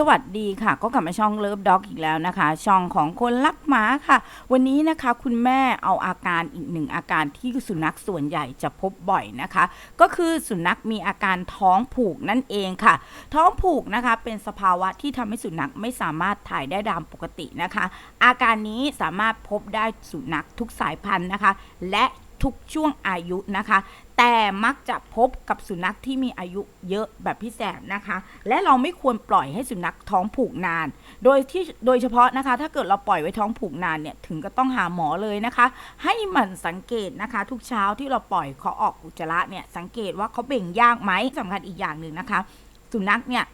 สวัสดีค่ะ ก็กลับมาช่องเลิฟด็อกอีกแล้วนะคะ ช่องของคนรักหมาค่ะ วันนี้นะคะคุณแม่เอาอาการอีกหนึ่งอาการที่สุนัขส่วนใหญ่จะพบบ่อยนะคะ ก็คือสุนัขมีอาการท้องผูกนั่นเองค่ะ ท้องผูกนะคะเป็นสภาวะที่ทำให้สุนัขไม่สามารถถ่ายได้ตามปกตินะคะ อาการนี้สามารถพบได้สุนัขทุกสายพันธุ์นะคะ และทุกช่วงอายุนะคะ แต่มักจะพบกับสุนัขที่มีอายุเยอะแบบพี่แสบนะคะ และเราไม่ควรปล่อยให้สุนัขท้องผูกนาน โดยที่โดยเฉพาะนะคะ ถ้าเกิดเราปล่อยไว้ท้องผูกนานเนี่ยถึงก็ต้องหาหมอเลยนะคะ ให้หมันสังเกตนะคะ ทุกเช้าที่เราปล่อยเขาออกอุจจาระเนี่ยสังเกตว่าเขาเบ่งยากไหมสำคัญอีกอย่างหนึ่งนะคะ สุนัขเนี่ย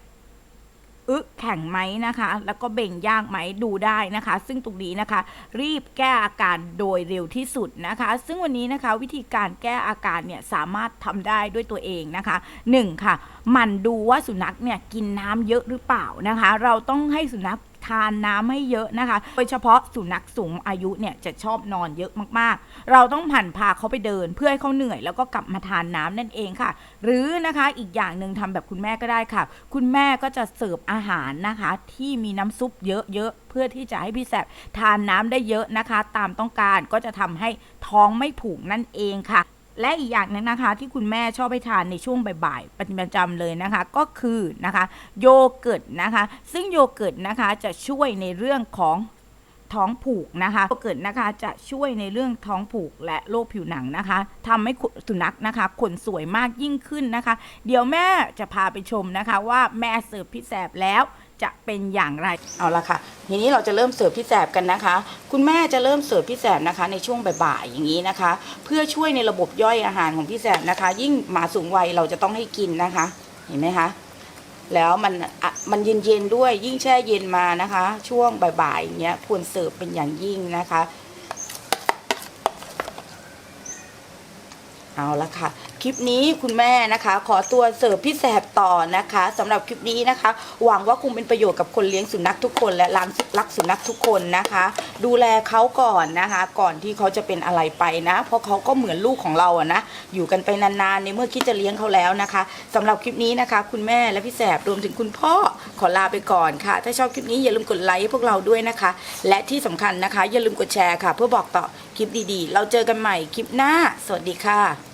อึแข็งไหมนะคะ แล้วก็เบ่งยากไหมดูได้นะคะ ซึ่งตรงนี้นะคะ รีบแก้อาการโดยเร็วที่สุดนะคะ ซึ่งวันนี้นะคะวิธีการแก้อาการเนี่ยสามารถทำได้ด้วยตัวเองนะคะหนึ่งค่ะ มันดูว่าสุนัขเนี่ยกินน้ำเยอะหรือเปล่านะคะ เราต้องให้สุนัข ทานน้ำให้เยอะนะคะ โดยเฉพาะสุนัขสูงอายุเนี่ยจะชอบนอนเยอะมากๆ เราต้องผันพาเขาไปเดิน เพื่อให้เขาเหนื่อยแล้วก็กลับมาทานน้ำนั่นเองค่ะ หรือนะคะอีกอย่างหนึ่งทำแบบคุณแม่ก็ได้ค่ะ คุณแม่ก็จะเสิร์ฟอาหารนะคะ ที่มีน้ำซุปเยอะๆเพื่อที่จะให้พี่แสบทานน้ำได้เยอะนะคะ ตามต้องการก็จะทำให้ท้องไม่ผูกนั่นเองค่ะ และอีกอย่างหนึงนะคะ ที่คุณแม่ชอบไปทานในช่วงบ่ายๆประจำเลยนะคะ ก็คือนะคะ โยเกิร์ตนะคะ ซึ่งโยเกิร์ตนะคะจะช่วยในเรื่องของท้องผูกนะคะโยเกิร์ตนะคะจะช่วยในเรื่องท้องผูกและโรคผิวหนังนะคะทำให้สุนัขนะคะขนสวยมากยิ่งขึ้นนะคะ เดี๋ยวแม่จะพาไปชมนะคะ ว่าแม่เสิร์ฟพี่แสบแล้ว จะเป็นอย่างไร เอาละค่ะ ทีนี้เราจะเริ่มเสิร์ฟพี่แสบกันนะคะ คุณแม่จะเริ่มเสิร์ฟพี่แสบนะคะ ในช่วงบ่ายๆอย่างนี้นะคะ เพื่อช่วยในระบบย่อยอาหารของพี่แสบนะคะ ยิ่งหมาสูงวัยเราจะต้องให้กินนะคะ เห็นไหมคะแล้วมันอะมันเย็นๆด้วยยิ่งแช่เย็นมานะคะ ช่วงบ่ายๆอย่างเงี้ยควรเสิร์ฟเป็นอย่างยิ่งนะคะ เอาละค่ะ คลิปนี้คุณแม่นะคะ ขอตัวเสิร์ฟพี่แสบต่อนะคะสำหรับคลิปนี้นะคะ หวังว่าคงเป็นประโยชน์กับคนเลี้ยงสุนัขทุกคน และร้านรักสุนัขทุกคนนะคะ ดูแลเขาก่อนนะคะ ก่อนที่เขาจะเป็นอะไรไปนะ เพราะเขาก็เหมือนลูกของเราอะนะอยู่กันไปนานๆในเมื่อคิดจะเลี้ยงเขาแล้วนะคะสำหรับคลิปนี้นะคะ คุณแม่และพี่แสบรวมถึงคุณพ่อขอลาไปก่อนค่ะ ถ้าชอบคลิปนี้อย่าลืมกดไลค์พวกเราด้วยนะคะ และที่สำคัญนะคะ อย่าลืมกดแชร์ค่ะ เพื่อบอกต่อคลิปดีๆ เราเจอกันใหม่คลิปหน้า สวัสดีค่ะ